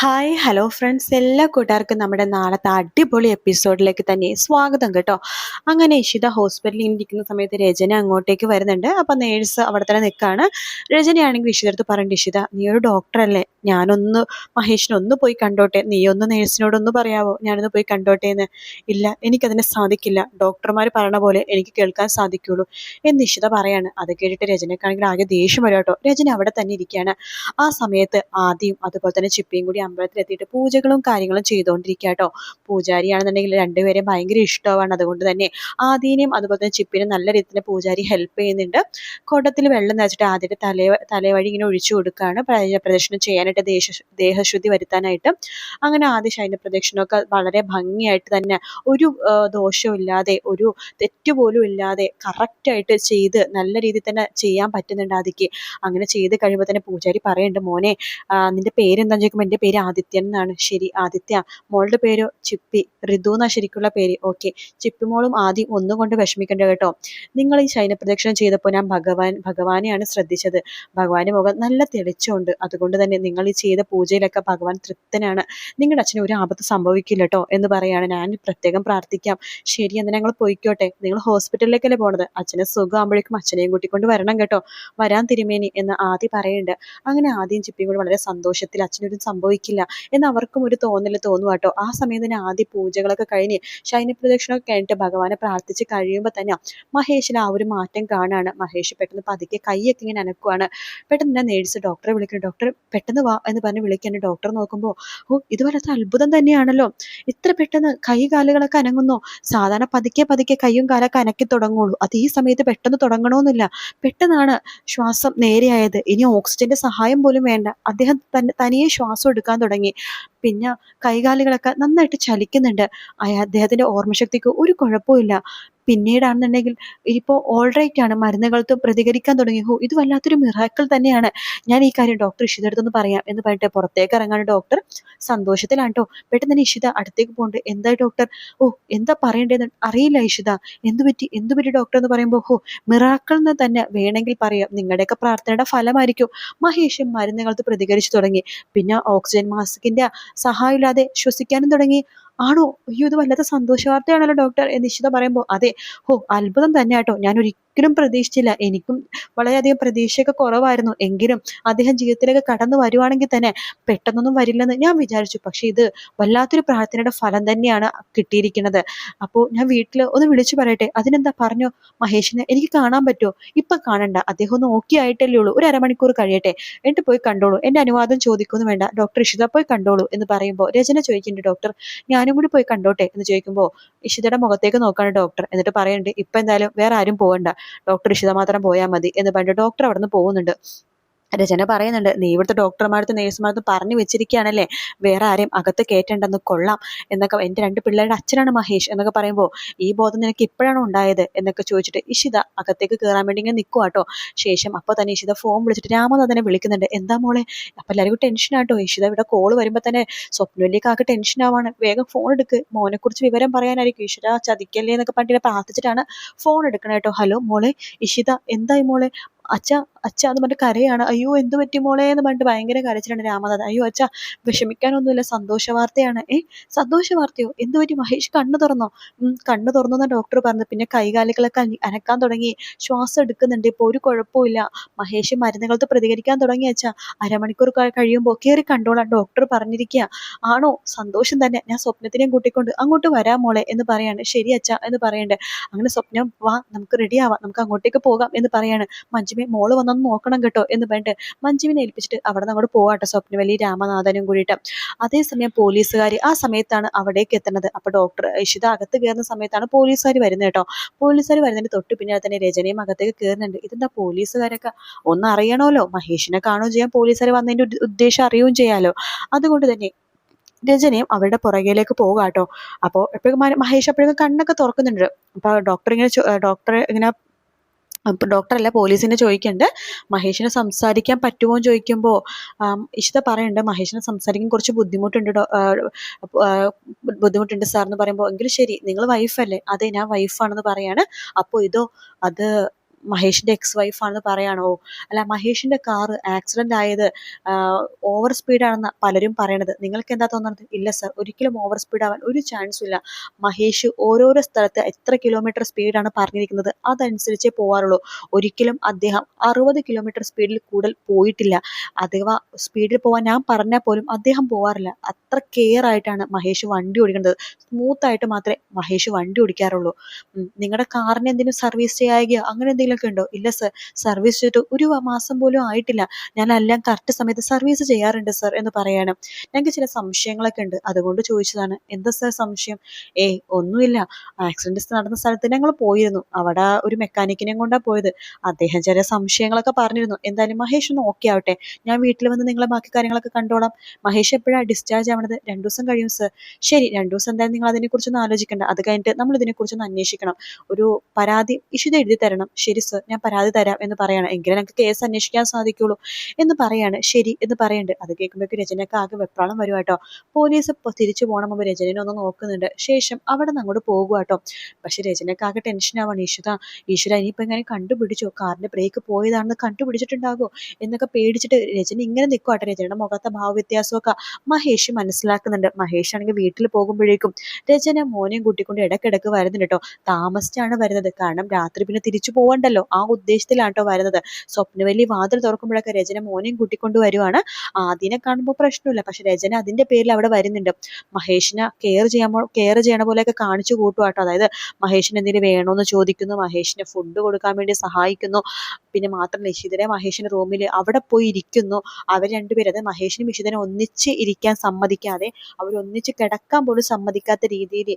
Hi hello friends എല്ലാ കൂട്ടുകാർക്കും നമ്മുടെ നാളത്തെ അടിപൊളി എപ്പിസോഡിലേക്ക് തന്നെ സ്വാഗതം കേട്ടോ. അങ്ങനെ ഇഷിത ഹോസ്പിറ്റലിൽ ഇരിക്കുന്ന സമയത്ത് രചന അങ്ങോട്ടേക്ക് വരുന്നുണ്ട്. അപ്പം നേഴ്സ് അവിടെ തന്നെ നിൽക്കുകയാണ് രചനയാണെങ്കിൽ ഇഷിതടുത്ത് പറയേണ്ട ഇഷിത നീ ഒരു ഡോക്ടറല്ലേ ഞാനൊന്ന് മഹേഷിനൊന്ന് പോയി കണ്ടോട്ടെ. നീ ഒന്ന് നേഴ്സിനോടൊന്ന് പറയാവോ? ഞാനൊന്ന് പോയി കണ്ടോട്ടെ എന്ന് ഇല്ല എനിക്കതിനെ സാധിക്കില്ല. ഡോക്ടർമാർ പറയണ പോലെ എനിക്ക് കേൾക്കാൻ സാധിക്കുള്ളൂ. എന്ന് ഇഷിത പറയാണ്. അത് കേട്ടിട്ട് രചനക്കാണെങ്കിൽ ആകെ ദേഷ്യം വരും കേട്ടോ. രചന അവിടെ തന്നെ ഇരിക്കുകയാണ്. ആ സമയത്ത് ആദ്യം അതുപോലെ തന്നെ ചിപ്പിയും കൂടി അമ്പലത്തിലെത്തിയിട്ട് പൂജകളും കാര്യങ്ങളും ചെയ്തുകൊണ്ടിരിക്കുക കേട്ടോ പൂജാരിയാണെന്നുണ്ടെങ്കിൽ രണ്ടുപേരെയും ഭയങ്കര ഇഷ്ടമാണ്. അതുകൊണ്ട് തന്നെ ആദ്യനെയും അതുപോലെ തന്നെ ചിപ്പിനും നല്ല രീതിയിൽ പൂജാരി ഹെൽപ്പ് ചെയ്യുന്നുണ്ട്. കുടത്തിൽ വെള്ളം നിറച്ചിട്ട് ആദ്യത്തെ തലേ തലവഴി ഇങ്ങനെ ഒഴിച്ചു കൊടുക്കുകയാണ്. പ്രദ- പ്രദക്ഷിണം ചെയ്യാനായിട്ട് ദേശ ദേഹശുദ്ധി വരുത്താനായിട്ട്. അങ്ങനെ ആദ്യ ശൈന പ്രദക്ഷിണമൊക്കെ വളരെ ഭംഗിയായിട്ട് തന്നെ ഒരു ദോഷവും ഇല്ലാതെ ഒരു തെറ്റുപോലും ഇല്ലാതെ കറക്റ്റായിട്ട് ചെയ്ത് നല്ല രീതിയിൽ തന്നെ ചെയ്യാൻ പറ്റുന്നുണ്ട് ആദിക്ക്. അങ്ങനെ ചെയ്ത് കഴിയുമ്പോൾ തന്നെ പൂജാരി പറയുന്നുണ്ട് മോനെ നിന്റെ പേരെന്താണെന്ന് ചോദിക്കുമ്പോൾ എന്റെ പേര് ആദിത്യൻ എന്നാണ്. ശരി ആദിത്യ. മോളുടെ പേരോ ചിപ്പി. ഋതു എന്നാ ശരിക്കുള്ള പേര്. ഓക്കെ. ചിപ്പി മോളും ആദ്യം ഒന്നും കൊണ്ട് വിഷമിക്കണ്ട കേട്ടോ. നിങ്ങൾ ഈ ശൈന പ്രദക്ഷിണം ചെയ്തപ്പോൾ ഞാൻ ഭഗവാൻ ഭഗവാനെയാണ് ശ്രദ്ധിച്ചത്. ഭഗവാന്റെ മുഖം നല്ല തെളിച്ചുണ്ട് അതുകൊണ്ട് തന്നെ നിങ്ങൾ ഈ ചെയ്ത പൂജയിലൊക്കെ ഭഗവാൻ തൃപ്തനാണ്. നിങ്ങളുടെ അച്ഛന് ഒരു ആപത്ത് സംഭവിക്കില്ല കേട്ടോ എന്ന് പറയാണ്. ഞാൻ പ്രത്യേകം പ്രാർത്ഥിക്കാം. ശരി എന്നാൽ ഞങ്ങൾ പോയിക്കോട്ടെ. നിങ്ങൾ ഹോസ്പിറ്റലിലേക്കല്ലേ പോണത്? അച്ഛനെ സുഖമാകുമ്പോഴേക്കും അച്ഛനെയും കൂട്ടിക്കൊണ്ട് വരണം കേട്ടോ. വരാൻ തിരുമേനി എന്ന് ആദ്യം പറയുന്നുണ്ട്. അങ്ങനെ ആദ്യം ചിപ്പിയും കൂടി വളരെ സന്തോഷത്തിൽ അച്ഛനൊരു സംഭവിക്കില്ല എന്ന് അവർക്കും ഒരു തോന്നൽ തോന്നും കേട്ടോ ആ സമയം തന്നെ ആദ്യ പൂജകളൊക്കെ കഴിഞ്ഞ് ശൈന പ്രദക്ഷിണമൊക്കെ കഴിഞ്ഞിട്ട് ഭഗവാനെ പ്രാർത്ഥിച്ച് കഴിയുമ്പോൾ തന്നെ മഹേഷിന് ആ ഒരു മാറ്റം കാണാണ്. മഹേഷ് പെട്ടെന്ന് പതുക്കെ കൈയൊക്കെ ഇങ്ങനെ അനക്കുവാണ്. പെട്ടെന്ന് തന്നെ നേഴ്സ് ഡോക്ടറെ വിളിക്കുന്നു. ഡോക്ടർ പെട്ടെന്ന് വാ എന്ന് പറഞ്ഞ് വിളിക്കാൻ ഡോക്ടർ നോക്കുമ്പോൾ ഓ ഇത് വല്ലാത്ത അത്ഭുതം തന്നെയാണല്ലോ. ഇത്ര പെട്ടെന്ന് കൈ കാലുകളൊക്കെ അനങ്ങുന്നു? സാധാരണ പതുക്കെ പതുക്കെ കൈയും കാലൊക്കെ അനക്കി തുടങ്ങുള്ളൂ. അത് ഈ സമയത്ത് പെട്ടെന്ന് തുടങ്ങണമെന്നില്ല പെട്ടെന്നാണ് ശ്വാസം നേരെയായത്. ഇനി ഓക്സിജന്റെ സഹായം പോലും വേണ്ട. അദ്ദേഹം തന്നെ തനിയെ ശ്വാസം എടുക്കാൻ തുടങ്ങി. പിന്നെ കൈകാലുകളൊക്കെ നന്നായിട്ട് ചലിക്കുന്നുണ്ട്. അയാ അദ്ദേഹത്തിന്റെ ഓർമ്മശക്തിക്ക് ഒരു കുഴപ്പമില്ല പിന്നീടാണെന്നുണ്ടെങ്കിൽ ഇപ്പോൾ ഓൾറൈറ്റ് ആണ്. മരുന്നുകൾക്ക് പ്രതികരിക്കാൻ തുടങ്ങി. ഹോ ഇത് വല്ലാത്തൊരു മിറാക്കിൾ തന്നെയാണ്. ഞാൻ ഈ കാര്യം ഡോക്ടർ ഇഷിത അടുത്തൊന്ന് പറയാം എന്ന് പറഞ്ഞിട്ട് പുറത്തേക്ക് ഇറങ്ങാണ് ഡോക്ടർ സന്തോഷത്തിലാണ് കേട്ടോ പെട്ടെന്ന് തന്നെ ഇഷിത അടുത്തേക്ക് പോകുന്നുണ്ട് എന്താ ഡോക്ടർ ഓ എന്താ പറയേണ്ടതെന്ന് അറിയില്ല ഇഷിത. എന്തു പറ്റി? എന്തു പറ്റി ഡോക്ടർ എന്ന് പറയുമ്പോൾ ഹോ മിറാക്കിൾ എന്ന് തന്നെ വേണമെങ്കിൽ പറയാം. നിങ്ങളുടെയൊക്കെ പ്രാർത്ഥനയുടെ ഫലമായിരിക്കും. മഹേഷ് മരുന്നുകൾക്ക് പ്രതികരിച്ചു തുടങ്ങി. പിന്നെ ഓക്സിജൻ മാസ്കിന്റെ സഹായമില്ലാതെ ശ്വസിക്കാനും തുടങ്ങി. ആണോ? അയ്യോ ഇത് വല്ലാത്ത സന്തോഷ വാർത്തയാണല്ലോ ഡോക്ടർ. എന്ന് നിശ്ചിത പറയുമ്പോൾ അതെ. ഓ അത്ഭുതം തന്നെ കേട്ടോ. ഞാൻ ഒരിക്കലും പ്രതീക്ഷിച്ചില്ല. എനിക്കും വളരെയധികം പ്രതീക്ഷയൊക്കെ കുറവായിരുന്നു. എങ്കിലും അദ്ദേഹം ജീവിതത്തിലേക്ക് കടന്നു വരുവാണെങ്കിൽ തന്നെ പെട്ടെന്നൊന്നും വരില്ലെന്ന് ഞാൻ വിചാരിച്ചു. പക്ഷെ ഇത് വല്ലാത്തൊരു പ്രാർത്ഥനയുടെ ഫലം തന്നെയാണ് കിട്ടിയിരിക്കുന്നത്. അപ്പോൾ ഞാൻ വീട്ടിൽ ഒന്ന് വിളിച്ചു പറയട്ടെ? അതിനെന്താ പറഞ്ഞു? മഹേഷിനെ എനിക്ക് കാണാൻ പറ്റുമോ? ഇപ്പൊ കാണണ്ട. അദ്ദേഹം ഒന്ന് ഓക്കെ ആയിട്ടല്ലേ ഉള്ളൂ. ഒരു അരമണിക്കൂർ കഴിയട്ടെ. എന്നിട്ട് പോയി കണ്ടോളൂ. എന്റെ അനുവാദം ചോദിക്കൊന്നും വേണ്ട. ഡോക്ടർ ഇഷിത പോയി കണ്ടോളൂ എന്ന് പറയുമ്പോൾ രചന ചോദിക്കുന്നുണ്ട്. ഡോക്ടർ ഞാനും കൂടി പോയി കണ്ടോട്ടെ എന്ന് ചോദിക്കുമ്പോൾ ഇഷിതയുടെ മുഖത്തേക്ക് നോക്കാണ് ഡോക്ടർ. എന്നിട്ട് പറയുന്നുണ്ട് ഇപ്പൊ എന്തായാലും വേറെ ആരും പോകണ്ട ഡോക്ടർ ഇഷിത മാത്രം പോയാൽ മതി എന്ന് പറഞ്ഞിട്ട് ഡോക്ടർ അവിടെ നിന്ന് പോകുന്നുണ്ട്. രചന പറയുന്നുണ്ട് നീ ഇവിടുത്തെ ഡോക്ടർമാരത്തും നേഴ്സുമാരത്തും പറഞ്ഞു വെച്ചിരിക്കുകയാണല്ലേ? വേറെ ആരെയും അകത്ത് കയറ്റേണ്ടെന്ന് കൊള്ളാം എന്നൊക്കെ എന്റെ രണ്ട് പിള്ളേരുടെ അച്ഛനാണ് മഹേഷ് എന്നൊക്കെ പറയുമ്പോൾ ഈ ബോധം നിനക്ക് ഇപ്പോഴാണ് ഉണ്ടായത്? എന്നൊക്കെ ചോദിച്ചിട്ട് ഇഷിത അകത്തേക്ക് കയറാൻ വേണ്ടി ഇങ്ങനെ നിൽക്കുക കേട്ടോ ശേഷം അപ്പോൾ തന്നെ ഇഷിത ഫോൺ വിളിച്ചിട്ട് രാമനാഥനെ വിളിക്കുന്നുണ്ട്. എന്താ മോളെ? അപ്പം എല്ലാവർക്കും ടെൻഷനാട്ടോ ഇഷിത ഇവിടെ കോൾ വരുമ്പോൾ തന്നെ സ്വപ്നയിലേക്ക് ആകെ ടെൻഷൻ ആവാണ്. വേഗം ഫോൺ എടുക്ക്. മോനെക്കുറിച്ച് വിവരം പറയാനായിരിക്കും. ഇഷിത ചതിക്കല്ലേ എന്നൊക്കെ പറഞ്ഞിട്ട് പ്രാർത്ഥിച്ചിട്ടാണ് ഫോൺ എടുക്കണേ കേട്ടോ ഹലോ മോളെ ഇഷിത എന്തായി മോളെ? അച്ഛ അച്ഛ എന്ന് പറഞ്ഞിട്ട് കരയാണ്. അയ്യോ എന്ത് പറ്റി മോളെ എന്ന് പറഞ്ഞിട്ട് ഭയങ്കര കരച്ചിലാണ് രാമനാഥൻ അയ്യോ അച്ഛ വിഷമിക്കാനൊന്നുമില്ല. സന്തോഷ വാർത്തയാണ്. ഏ സന്തോഷ വാർത്തയോ? എന്ത് പറ്റി? മഹേഷ് കണ്ണു തുറന്നോ? കണ്ണു തുറന്നു എന്നാണ് ഡോക്ടർ പറഞ്ഞത്. പിന്നെ കൈകാലുകളൊക്കെ അനക്കാൻ തുടങ്ങി. ശ്വാസം എടുക്കുന്നുണ്ട്. ഇപ്പൊ ഒരു കുഴപ്പമില്ല മഹേഷ് മരുന്നുകൾക്ക് പ്രതികരിക്കാൻ തുടങ്ങി അച്ഛ. അരമണിക്കൂർ കഴിയുമ്പോൾ കയറി കണ്ടോളാം ഡോക്ടർ പറഞ്ഞിരിക്കുക ആണോ? സന്തോഷം തന്നെ. ഞാൻ സ്വപ്നത്തിനെയും കൂട്ടിക്കൊണ്ട് അങ്ങോട്ട് വരാം മോളെ എന്ന് പറയാണ്. ശരി അച്ഛ എന്ന് പറയണ്ട്. അങ്ങനെ സ്വപ്നം വാ നമുക്ക് റെഡി ആവാം. നമുക്ക് അങ്ങോട്ടേക്ക് പോകാം എന്ന് പറയാണ് മഞ്ജുമേ മോൾ വന്നൊന്ന് നോക്കണം കേട്ടോ എന്ന് പറഞ്ഞിട്ട് മഞ്ജുവിനെ ഏൽപ്പിച്ചിട്ട് അവിടെ നിന്ന് അങ്ങോട്ട് പോവാട്ടോ സ്വപ്നവലി രാമനാഥനും കൂടിയിട്ട്. അതേസമയം പോലീസുകാർ ആ സമയത്താണ് അവിടേക്ക് എത്തുന്നത്. അപ്പോൾ ഡോക്ടർ ഇഷിത അകത്ത് കയറുന്ന സമയത്താണ് പോലീസുകാർ വരുന്നത് കേട്ടോ. പോലീസുകാർ വരുന്നതിന് തൊട്ട് പിന്നാലെ തന്നെ രചനയും അകത്തേക്ക് കയറുന്നുണ്ട്. ഇതെന്താ പോലീസുകാരൊക്കെ? ഒന്ന് അറിയണമല്ലോ. മഹേഷിനെ കാണുകയും ചെയ്യാം. പോലീസുകാർ വന്നതിന്റെ ഉദ്ദ- ഉദ്ദേശം അറിയുകയും ചെയ്യാമല്ലോ അതുകൊണ്ട് തന്നെ രജനിയും അവരുടെ പുറകിലേക്ക് പോകുക കേട്ടോ അപ്പോൾ എപ്പോഴും മഹേഷ് അപ്പോഴേക്കും കണ്ണൊക്കെ തുറക്കുന്നുണ്ട്. അപ്പോൾ ഡോക്ടർ ഇങ്ങനെ ഡോക്ടർ ഇങ്ങനെ അപ്പോൾ ഡോക്ടറല്ല പോലീസിനെ ചോദിക്കുന്നുണ്ട് മഹേഷിനെ സംസാരിക്കാൻ പറ്റുമോ എന്ന് ചോദിക്കുമ്പോൾ ഇഷിത പറയുന്നുണ്ട് മഹേഷിനെ സംസാരിക്കാൻ കുറച്ച് ബുദ്ധിമുട്ടുണ്ട് ബുദ്ധിമുട്ടുണ്ട് സാർ എന്ന് പറയുമ്പോൾ എങ്കിലും ശരി നിങ്ങൾ വൈഫല്ലേ അതെ ഞാൻ വൈഫാണെന്ന് പറയാണ്. അപ്പോൾ ഇതോ അത് മഹേഷിന്റെ എക്സ് വൈഫാണെന്ന് പറയാണോ. അല്ല മഹേഷിന്റെ കാറ് ആക്സിഡന്റ് ആയത് ഓവർ സ്പീഡാണെന്ന് പലരും പറയണത്. നിങ്ങൾക്ക് എന്താ തോന്നുന്നത്? ഇല്ല സർ ഒരിക്കലും ഓവർ സ്പീഡ് ആവാൻ ഒരു ചാൻസും ഇല്ല. മഹേഷ് ഓരോരോ സ്ഥലത്ത് എത്ര കിലോമീറ്റർ സ്പീഡാണ് പറഞ്ഞിരിക്കുന്നത്? അതനുസരിച്ചേ പോവാറുള്ളൂ. ഒരിക്കലും അദ്ദേഹം അറുപത് കിലോമീറ്റർ സ്പീഡിൽ കൂടുതൽ പോയിട്ടില്ല. അഥവാ സ്പീഡിൽ പോവാൻ ഞാൻ പറഞ്ഞാൽ പോലും അദ്ദേഹം പോവാറില്ല. അത്ര കെയർ ആയിട്ടാണ് മഹേഷ് വണ്ടി ഓടിക്കുന്നത്. സ്മൂത്ത് ആയിട്ട് മാത്രമേ മഹേഷ് വണ്ടി ഓടിക്കാറുള്ളൂ. നിങ്ങളുടെ കാറിന് എന്തെങ്കിലും സർവീസ് ചെയ്യാകുകയോ അങ്ങനെ എന്തെങ്കിലുമൊക്കെ ഉണ്ടോ? ഇല്ല സർ. സർവീസ് ചെയ്തിട്ട് ഒരു മാസം പോലും ആയിട്ടില്ല. ഞാൻ എല്ലാം കറക്റ്റ് സമയത്ത് സർവീസ് ചെയ്യാറുണ്ട് സർ എന്ന് പറയാണ്. ഞങ്ങൾക്ക് ചില സംശയങ്ങളൊക്കെ ഉണ്ട്. അതുകൊണ്ട് ചോദിച്ചതാണ് എന്താ സർ സംശയം? ഏയ് ഒന്നുമില്ല. ആക്സിഡന്റ് നടന്ന സ്ഥലത്ത് ഞങ്ങൾ പോയിരുന്നു. അവിടെ ഒരു മെക്കാനിക്കിനെ കൊണ്ടാണ് പോയത്. അദ്ദേഹം ചില സംശയങ്ങളൊക്കെ പറഞ്ഞിരുന്നു. എന്തായാലും മഹേഷ് ഒന്ന് ഓക്കെ ആവട്ടെ. ഞാൻ വീട്ടിൽ വന്ന് നിങ്ങളെ ബാക്കി കാര്യങ്ങളൊക്കെ കണ്ടോളാം. മഹേഷ് എപ്പോഴാണ് ഡിസ്ചാർജ് ആവണത്? രണ്ടു ദിവസം കഴിയും സർ. ശരി രണ്ടു ദിവസം എന്തായാലും നിങ്ങൾ അതിനെക്കുറിച്ചൊന്ന് ആലോചിക്കേണ്ട. അത് കഴിഞ്ഞിട്ട് നമ്മൾ ഇതിനെക്കുറിച്ചൊന്ന് അന്വേഷിക്കണം. ഒരു പരാതി ഇഷിത എഴുതി തരണം. ശരി സർ ഞാൻ പരാതി തരാം എന്ന് പറയാണ്. എങ്കിലും ഞങ്ങൾക്ക് കേസ് അന്വേഷിക്കാൻ സാധിക്കുള്ളൂ എന്ന് പറയാണ്. ശരി എന്ന് പറയുന്നുണ്ട് അത് കേൾക്കുമ്പോഴേക്കും രചനയ്ക്ക് ആകെ വെപ്രാളം വരും കേട്ടോ. പോലീസ് തിരിച്ചു പോകണം മുമ്പ് രചനനെ ഒന്ന് നോക്കുന്നുണ്ട്. ശേഷം അവിടെ നിന്ന് അങ്ങോട്ട് കേട്ടോ. പക്ഷെ രചനയ്ക്ക് ആകെ ടെൻഷൻ ആവാണ് ഈശ്വര. ഈശ്വര ഇനിയിപ്പോൾ എങ്ങനെ കണ്ടുപിടിച്ചോ? കാറിന്റെ ബ്രേക്ക് പോയതാണെന്ന് കണ്ടുപിടിച്ചിട്ടുണ്ടാകുമോ എന്നൊക്കെ പേടിച്ചിട്ട് രചന ഇങ്ങനെ നിൽക്കുവാട്ടെ രചനയുടെ മുഖത്തെ ഭാവവ്യത്യാസമൊക്കെ മഹേഷ് മനസ്സിലാക്കുന്നുണ്ട്. മഹേഷ് ആണെങ്കിൽ വീട്ടിൽ പോകുമ്പോഴേക്കും രചന മോനെയും കൂട്ടിക്കൊണ്ട് ഇടക്കിടക്ക് വരുന്നുണ്ട് കേട്ടോ. താമസിച്ചാണ് വരുന്നത്. കാരണം രാത്രി പിന്നെ തിരിച്ചു പോകണ്ടല്ലോ ആ ഉദ്ദേശത്തിലാട്ടോ വരുന്നത്. സ്വപ്നവല്ലി വാതിൽ തുറക്കുമ്പോഴൊക്കെ രചന മോനെയും കൂട്ടിക്കൊണ്ട് വരുവാണ്. ആദ്യനെ കാണുമ്പോൾ പ്രശ്നമില്ല. പക്ഷെ രചന അതിന്റെ പേരിൽ അവിടെ വരുന്നുണ്ട്. മഹേഷിനെ കെയർ ചെയ്യാൻ കെയർ ചെയ്യണ പോലെയൊക്കെ കാണിച്ചു കൂട്ടുവാട്ടോ. അതായത് മഹേഷിന് എന്തെങ്കിലും വേണോന്ന് ചോദിക്കുന്നു. മഹേഷിന് ഫുഡ് കൊടുക്കാൻ വേണ്ടി സഹായിക്കുന്നു. പിന്നെ മാത്രം നിഷിതനെ മഹേഷിന്റെ റൂമിൽ അവിടെ പോയി ഇരിക്കുന്നു. അവർ രണ്ടുപേരും അതായത് മഹേഷിനും നിഷിതനെ ഒന്നിച്ച് ഇരിക്കാൻ സമ്മതിക്കാതെ അവർ ഒന്നിച്ച് കിടക്കാൻ പോലും സമ്മതിക്കാത്ത രീതിയിൽ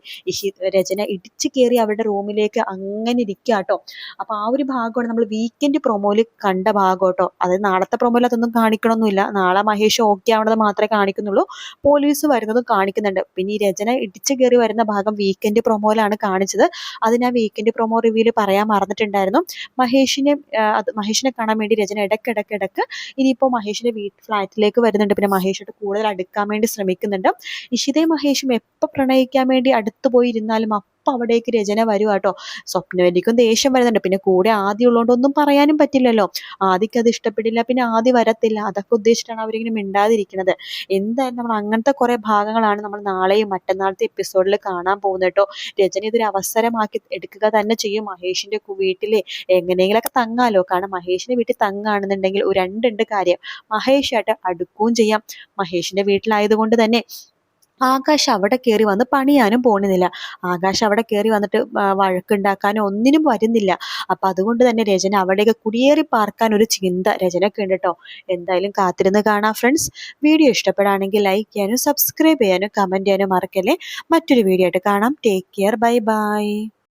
രചന ഇടിച്ചു കയറി അവരുടെ റൂമിലേക്ക് അങ്ങനെ ഇരിക്കാട്ടോ. അപ്പൊ ആ ഒരു ഭാഗമാണ് നമ്മൾ വീക്കെൻഡ് പ്രൊമോയിൽ കണ്ട ഭാഗം കേട്ടോ അതായത് നാളത്തെ പ്രൊമോയിൽ അതൊന്നും കാണിക്കണമൊന്നുമില്ല നാളെ മഹേഷ് ഓക്കെ ആവണത് മാത്രമേ കാണിക്കുന്നുള്ളൂ. പോലീസ് വരുന്നതും കാണിക്കുന്നുണ്ട്. പിന്നെ ഈ രചന ഇടിച്ചു കയറി വരുന്ന ഭാഗം വീക്കെൻഡ് പ്രൊമോയിലാണ് കാണിച്ചത്. അത് ഞാൻ വീക്കെൻഡ് പ്രൊമോ റിവ്യൂൽ പറയാൻ മറന്നിട്ടുണ്ടായിരുന്നു. മഹേഷിനെ അത് മഹേഷിനെ കാണാൻ വേണ്ടി രചന ഇടയ്ക്കിടയ്ക്ക് ഇടയ്ക്ക് ഇനിയിപ്പോൾ മഹേഷിന്റെ വീട്ട് ഫ്ലാറ്റിലേക്ക് വരുന്നുണ്ട്. പിന്നെ മഹേഷോട് കൂടുതൽ അടുക്കാൻ വേണ്ടി ശ്രമിക്കുന്നുണ്ട്. ഇഷിതയും മഹേഷും എപ്പോൾ പ്രണയിക്കാൻ വേണ്ടി അടുത്ത് പോയി ഇരുന്നാലും അപ്പം അവിടേക്ക് രചന വരും കേട്ടോ സ്വപ്നവല്ലിക്കും ദേഷ്യം വരുന്നുണ്ട്. പിന്നെ കൂടെ ആദ്യം ഉള്ളതുകൊണ്ട് ഒന്നും പറയാനും പറ്റില്ലല്ലോ. ആദ്യക്ക് അത് ഇഷ്ടപ്പെടില്ല പിന്നെ ആദ്യം വരത്തില്ല. അതൊക്കെ ഉദ്ദേശിച്ചിട്ടാണ് അവരിങ്ങനെ മിണ്ടാതിരിക്കുന്നത് എന്തായാലും നമ്മൾ അങ്ങനത്തെ കുറെ ഭാഗങ്ങളാണ് നമ്മൾ നാളെയും മറ്റന്നാളത്തെ എപ്പിസോഡിൽ കാണാൻ പോകുന്നത് കേട്ടോ. രചന ഇതൊരു അവസരമാക്കി എടുക്കുക തന്നെ ചെയ്യും. മഹേഷിന്റെ വീട്ടിലെ എങ്ങനെയെങ്കിലൊക്കെ തങ്ങാലോ. കാരണം മഹേഷിന്റെ വീട്ടിൽ തങ്ങാണെന്നുണ്ടെങ്കിൽ ഒരു രണ്ടുണ്ട് കാര്യം. മഹേഷായിട്ട് അടുക്കുകയും ചെയ്യാം. മഹേഷിന്റെ വീട്ടിലായതുകൊണ്ട് തന്നെ ആകാശ് അവിടെ കയറി വന്ന് പണിയാനും പോണുന്നില്ല. ആകാശ് അവിടെ കയറി വന്നിട്ട് വഴക്കുണ്ടാക്കാനോ ഒന്നിനും വരുന്നില്ല. അപ്പൊ അതുകൊണ്ട് തന്നെ രചന അവിടെയൊക്കെ കുടിയേറി പാർക്കാൻ ഒരു ചിന്ത രചനക്ക് ഉണ്ട് കേട്ടോ എന്തായാലും കാത്തിരുന്ന് കാണാം ഫ്രണ്ട്സ്. വീഡിയോ ഇഷ്ടപ്പെടുകയാണെങ്കിൽ ലൈക്ക് ചെയ്യാനും സബ്സ്ക്രൈബ് ചെയ്യാനും കമന്റ് ചെയ്യാനും മറക്കല്ലേ. മറ്റൊരു വീഡിയോ ആയിട്ട് കാണാം. Take care bye bye